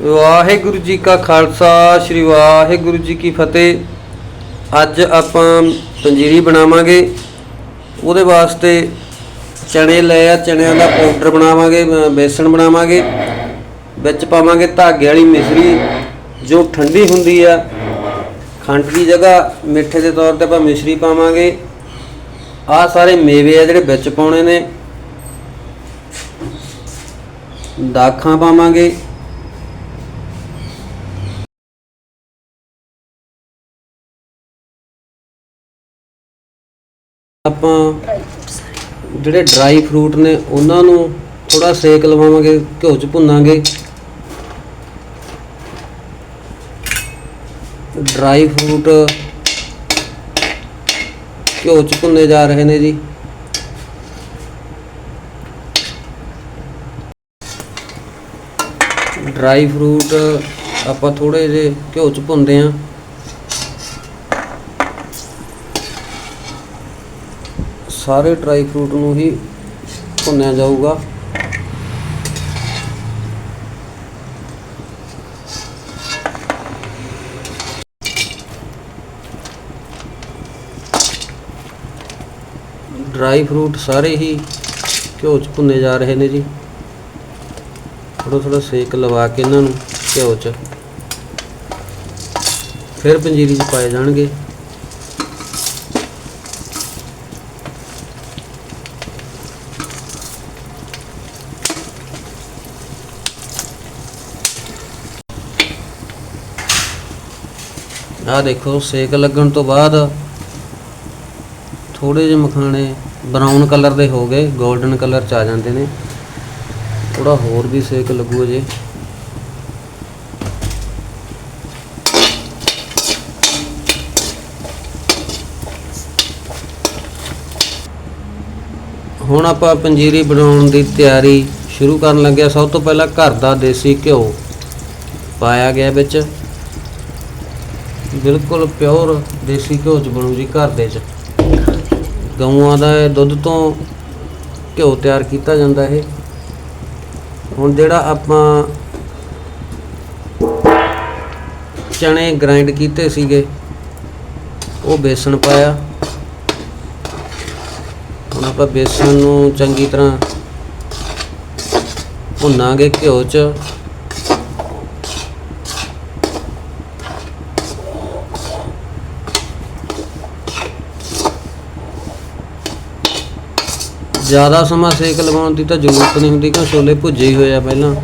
ਵਾਹਿਗੁਰੂ ਜੀ ਕਾ ਖਾਲਸਾ, ਸ੍ਰੀ ਵਾਹਿਗੁਰੂ ਜੀ ਕੀ ਫਤਿਹ। ਅੱਜ ਆਪਾਂ ਪੰਜੀਰੀ ਬਣਾਵਾਂਗੇ। ਉਹਦੇ ਵਾਸਤੇ ਚਣੇ ਲਏ ਆ, ਚਣਿਆਂ ਦਾ ਪਾਊਡਰ ਬਣਾਵਾਂਗੇ ਬੇਸਣ ਬਣਾਵਾਂਗੇ। ਵਿੱਚ ਪਾਵਾਂਗੇ ਧਾਗੇ ਵਾਲੀ ਮਿਸ਼ਰੀ, ਜੋ ਠੰਡੀ ਹੁੰਦੀ ਆ। ਖੰਡ ਦੀ ਜਗ੍ਹਾ ਮਿੱਠੇ ਦੇ ਤੌਰ ਤੇ ਆਪਾਂ ਮਿਸ਼ਰੀ ਪਾਵਾਂਗੇ। ਆਹ ਸਾਰੇ ਮੇਵੇ ਆ ਜਿਹੜੇ ਵਿੱਚ ਪਾਉਣੇ ਨੇ। ਦਾਖਾਂ ਪਾਵਾਂਗੇ। ਆਪਾਂ ਜਿਹੜੇ ਡਰਾਈ ਫਰੂਟ ਨੇ, ਉਹਨਾਂ ਨੂੰ ਥੋੜਾ ਸੇਕ ਲਵਾਵਾਂਗੇ, ਘਿਓ ਚ ਭੁੰਨਾਂਗੇ। ਡਰਾਈ ਫਰੂਟ ਘਿਓ ਚ ਭੁੰਨੇ ਜਾ ਰਹੇ ਨੇ ਜੀ। ਡਰਾਈ ਫਰੂਟ ਆਪਾਂ ਥੋੜੇ ਜਿਹੇ ਘਿਓ ਚ ਭੁੰਨਦੇ ਆਂ ਸਾਰੇ ਡਰਾਈ ਫਰੂਟ ਨੂੰ ਹੀ ਭੁੰਨਿਆ ਜਾਊਗਾ। ਡਰਾਈ ਫਰੂਟ ਸਾਰੇ ਹੀ ਘਿਓ 'ਚ ਭੁੰਨੇ ਜਾ ਰਹੇ ਨੇ ਜੀ। ਥੋੜਾ ਥੋੜਾ ਸੇਕ ਲਵਾ ਕੇ ਇਹਨਾਂ ਨੂੰ ਘਿਓ 'ਚ। ਫਿਰ ਪੰਜੀਰੀ 'ਚ ਪਾਏ ਜਾਣਗੇ। ਆਹ ਦੇਖੋ, ਸੇਕ ਲੱਗਣ ਤੋਂ ਬਾਅਦ ਥੋੜੇ ਜਿਹੇ ਮਖਾਣੇ ਬਰਾਊਨ ਕਲਰ ਦੇ ਹੋ ਗਏ 골ਡਨ ਕਲਰ ਚ ਆ ਜਾਂਦੇ ਨੇ। ਥੋੜਾ ਹੋਰ ਵੀ ਸੇਕ ਲੱਗੂ ਜੇ ਹੁਣ ਆਪਾਂ ਪੰਜੀਰੀ ਬਣਾਉਣ ਦੀ ਤਿਆਰੀ ਸ਼ੁਰੂ ਕਰਨ ਲੱਗਿਆ। ਸਭ ਤੋਂ ਪਹਿਲਾਂ ਘਰ ਦਾ ਦੇਸੀ ਘਿਓ ਪਾਇਆ ਗਿਆ ਵਿੱਚ। ਬਿਲਕੁਲ ਪਿਓਰ ਦੇਸੀ ਘਿਓ ਚ ਬਣੂ ਜੀ ਘਰ ਦੇ ਚ। ਗਊਆਂ ਦਾ ਇਹ ਦੁੱਧ ਤੋਂ ਘਿਓ ਤਿਆਰ ਕੀਤਾ ਜਾਂਦਾ ਇਹ। ਹੁਣ ਜਿਹੜਾ ਆਪਾਂ ਚਣੇ ਗ੍ਰਾਈਂਡ ਕੀਤੇ ਸੀਗੇ, ਉਹ ਬੇਸਣ ਪਾਇਆ। ਹੁਣ ਆਪਾਂ ਬੇਸਣ ਨੂੰ ਚੰਗੀ ਤਰ੍ਹਾਂ ਭੁੰਨਾਂਗੇ ਘਿਓ ਚ। ਜ਼ਿਆਦਾ ਸਮਾਂ ਸੇਕ ਲਗਾਉਣ ਦੀ ਤਾਂ ਜ਼ਰੂਰਤ ਨਹੀਂ ਹੁੰਦੀ ਕਿਉਂ? ਛੋਲੇ ਭੁੱਜੇ ਹੀ ਹੋਏ ਆ ਪਹਿਲਾਂ।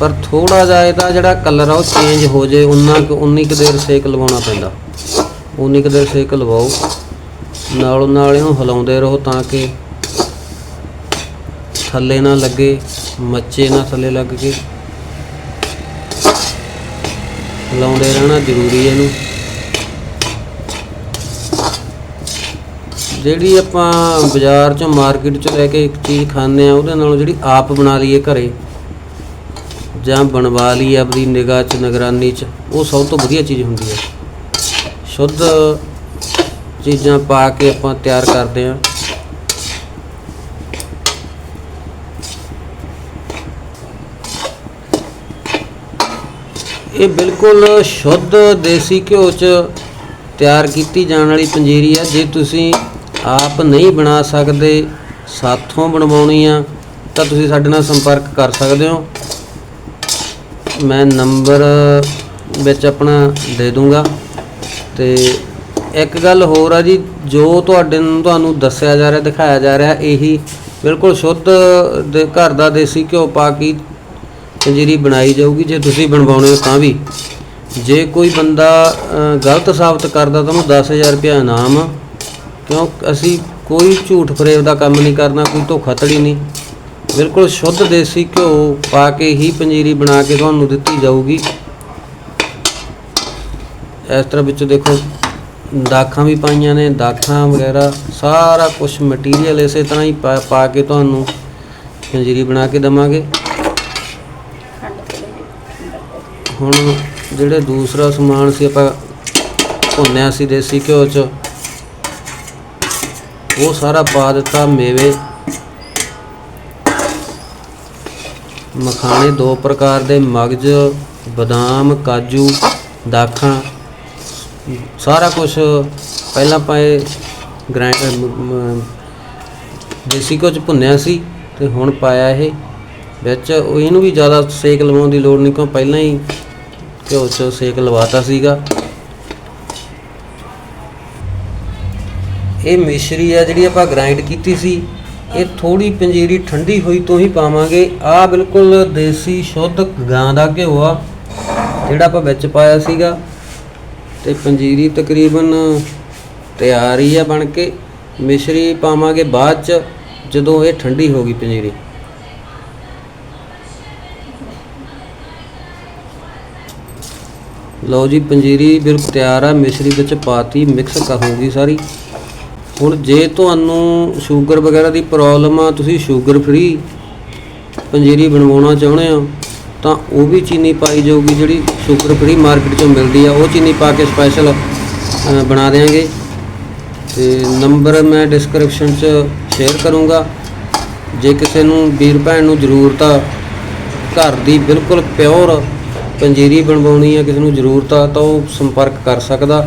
ਪਰ ਥੋੜਾ ਜਿਹਾ ਇਹਦਾ ਜਿਹੜਾ ਕਲਰ ਆ ਉਹ ਚੇਂਜ ਹੋ ਜੇ ਉਨਾ ਕੁ ਉਨੀ ਕੁ ਦੇਰ ਸੇਕ ਲਵਾਉਣਾ ਪੈਂਦਾ। ਉਨੀ ਕੁ ਦੇਰ ਸੇਕ ਲਵਾਓ। ਨਾਲ ਨਾਲ ਇਹਨੂੰ ਹਿਲਾਉਂਦੇ ਰਹੋ ਤਾਂ ਕਿ ਥੱਲੇ ਨਾ ਲੱਗੇ, ਮੱਚੇ ਨਾ ਥੱਲੇ ਲੱਗ ਕੇ। ਹਿਲਾਉਂਦੇ ਰਹਿਣਾ ਜ਼ਰੂਰੀ ਹੈ ਇਹਨੂੰ। ਜਿਹੜੀ ਆਪਾਂ ਬਾਜ਼ਾਰ ਚੋਂ ਮਾਰਕੀਟ ਚੋਂ ਲੈ ਕੇ ਇੱਕ ਚੀਜ਼ ਖਾਂਦੇ ਆ ਉਹਦੇ ਨਾਲੋਂ ਜਿਹੜੀ ਆਪ ਬਣਾ ਲਈਏ ਘਰੇ ਜਾਂ ਬਣਵਾ ਲਈ ਆਪਦੀ ਨਿਗਾਹ 'ਚ, ਨਿਗਰਾਨੀ 'ਚ, ਉਹ ਸਭ ਤੋਂ ਵਧੀਆ ਚੀਜ਼ ਹੁੰਦੀ ਹੈ। ਸ਼ੁੱਧ ਚੀਜ਼ਾਂ ਪਾ ਕੇ ਆਪਾਂ ਤਿਆਰ ਕਰਦੇ ਆ ਇਹ ਬਿਲਕੁਲ ਸ਼ੁੱਧ ਦੇਸੀ ਘਿਓ 'ਚ ਤਿਆਰ ਕੀਤੀ ਜਾਣ ਵਾਲੀ ਪੰਜੀਰੀ ਹੈ। ਜੇ ਤੁਸੀਂ ਆਪ ਨਹੀਂ ਬਣਾ ਸਕਦੇ, ਸਾਥੋਂ ਬਣਵਾਉਣੀ ਆ ਤਾਂ ਤੁਸੀਂ ਸਾਡੇ ਨਾਲ ਸੰਪਰਕ ਕਰ ਸਕਦੇ ਹੋ। ਮੈਂ ਨੰਬਰ ਵਿੱਚ ਆਪਣਾ ਦੇ ਦੂੰਗਾ। ਤੇ ਇੱਕ ਗੱਲ ਹੋਰ ਆ ਜੀ, ਜੋ ਤੁਹਾਡੇ ਨੂੰ ਤੁਹਾਨੂੰ ਦੱਸਿਆ ਜਾ ਰਿਹਾ, ਦਿਖਾਇਆ ਜਾ ਰਿਹਾ, ਇਹੀ ਬਿਲਕੁਲ ਸ਼ੁੱਧ ਦੇ ਘਰ ਦਾ ਦੇਸੀ ਘਿਓ ਪਾ ਕੇ ਪੰਜੀਰੀ ਬਣਾਈ ਜਾਊਗੀ। ਜੇ ਤੁਸੀਂ ਬਣਵਾਉਣੇ ਹੋ ਤਾਂ ਵੀ। ਜੇ ਕੋਈ ਬੰਦਾ ਗਲਤ ਸਾਬਤ ਕਰਦਾ ਤਾਂ ਉਹਨੂੰ 10000 ਰੁਪਏ ਇਨਾਮ ਕਿਉਂ? ਅਸੀਂ ਕੋਈ ਝੂਠ ਫਰੇਬ ਦਾ ਕੰਮ ਨਹੀਂ ਕਰਨਾ, ਕੋਈ ਧੋਖਾਧੜੀ ਨਹੀਂ। ਬਿਲਕੁਲ ਸ਼ੁੱਧ ਦੇਸੀ ਘਿਓ ਪਾ ਕੇ ਹੀ ਪੰਜੀਰੀ ਬਣਾ ਕੇ ਤੁਹਾਨੂੰ ਦਿੱਤੀ ਜਾਊਗੀ। ਇਸ ਤਰ੍ਹਾਂ ਵਿੱਚ ਦੇਖੋ, ਦਾਖਾਂ ਵੀ ਪਾਈਆਂ ਨੇ, ਦਾਖਾਂ ਵਗੈਰਾ, ਸਾਰਾ ਕੁਝ ਮਟੀਰੀਅਲ ਇਸੇ ਤਰ੍ਹਾਂ ਹੀ ਪਾ ਪਾ ਕੇ ਤੁਹਾਨੂੰ ਪੰਜੀਰੀ ਬਣਾ ਕੇ ਦਵਾਂਗੇ। ਹੁਣ ਜਿਹੜੇ ਦੂਸਰਾ ਸਮਾਨ ਸੀ ਆਪਾਂ ਭੁੰਨਿਆ ਸੀ ਦੇਸੀ ਘਿਓ ਚ ਉਹ ਸਾਰਾ ਪਾ ਦਿੱਤਾ, ਮੇਵੇ। ਮਖਾਣੇ ਦੋ ਪ੍ਰਕਾਰ ਦੇ, ਮਗਜ, ਬਦਾਮ, ਕਾਜੂ, ਦਾਖਾਂ। ਸਾਰਾ ਕੁਝ ਪਹਿਲਾਂ ਪਾਏ ਗ੍ਰਾਈਂਡ ਦੇਸੀ ਕੁਝ ਭੁੰਨਿਆ ਸੀ ਤੇ ਹੁਣ ਪਾਇਆ ਇਹ। ਵਿੱਚ ਇਹਨੂੰ ਵੀ ਜ਼ਿਆਦਾ ਸੇਕ ਲਵਾਉਣ ਦੀ ਲੋੜ ਨਹੀਂ, ਕਿਉਂ ਪਹਿਲਾਂ ਹੀ ਘਿਓ 'ਚ ਸੇਕ ਲਵਾਤਾ ਸੀਗਾ। ਇਹ ਮਿਸ਼ਰੀ ਆ ਜਿਹੜੀ ਆਪਾਂ ਗ੍ਰਾਈਂਡ ਕੀਤੀ ਸੀ, ਇਹ ਥੋੜੀ ਪੰਜੀਰੀ ਠੰਡੀ ਹੋਈ ਤੋਂ ਹੀ ਪਾਵਾਂਗੇ। ਆ ਬਿਲਕੁਲ ਦੇਸੀ ਸ਼ੁੱਧ ਗਾਂ ਦਾ ਘਿਓ ਆ, ਜਿਹੜਾ ਆਪਾਂ ਵਿੱਚ ਪਾਇਆ ਸੀਗਾ। ਤੇ ਪੰਜੀਰੀ ਤਕਰੀਬਨ ਤਿਆਰ ਹੀ ਆ ਬਣ ਕੇ। ਮਿਸ਼ਰੀ ਪਾਵਾਂਗੇ ਬਾਅਦ ਚ, ਜਦੋਂ ਇਹ ਠੰਡੀ ਹੋ ਗਈ ਪੰਜੀਰੀ। ਲਓ ਜੀ, ਪੰਜੀਰੀ ਬਿਲਕੁਲ ਤਿਆਰ ਆ, ਮਿਸ਼ਰੀ ਵਿੱਚ ਪਾਤੀ, ਮਿਕਸ ਕਰੂੰਗੀ ਸਾਰੀ। ਹੁਣ ਜੇ ਤੁਹਾਨੂੰ ਸ਼ੂਗਰ ਵਗੈਰਾ ਦੀ ਪ੍ਰੋਬਲਮ ਆ, ਤੁਸੀਂ ਸ਼ੂਗਰ ਫ੍ਰੀ ਪੰਜੀਰੀ ਬਣਵਾਉਣਾ ਚਾਹੁੰਦੇ ਹੋ, ਤਾਂ ਉਹ ਵੀ ਚੀਨੀ ਪਾਈ ਜਾਊਗੀ ਜਿਹੜੀ ਸ਼ੂਗਰ ਫ੍ਰੀ ਮਾਰਕੀਟ ਚੋਂ ਮਿਲਦੀ ਆ, ਉਹ ਚੀਨੀ ਪਾ ਕੇ ਸਪੈਸ਼ਲ ਬਣਾ ਦੇਾਂਗੇ ਤੇ ਨੰਬਰ ਮੈਂ ਡਿਸਕ੍ਰਿਪਸ਼ਨ 'ਚ ਸ਼ੇਅਰ ਕਰੂੰਗਾ। ਜੇ ਕਿਸੇ ਨੂੰ ਵੀਰ ਭੈਣ ਨੂੰ ਜ਼ਰੂਰਤ ਆ, ਘਰ ਦੀ ਬਿਲਕੁਲ ਪਿਓਰ ਪੰਜੀਰੀ ਬਣਵਾਉਣੀ ਆ, ਕਿਸੇ ਨੂੰ ਜ਼ਰੂਰਤ ਆ, ਤਾਂ ਉਹ ਸੰਪਰਕ ਕਰ ਸਕਦਾ।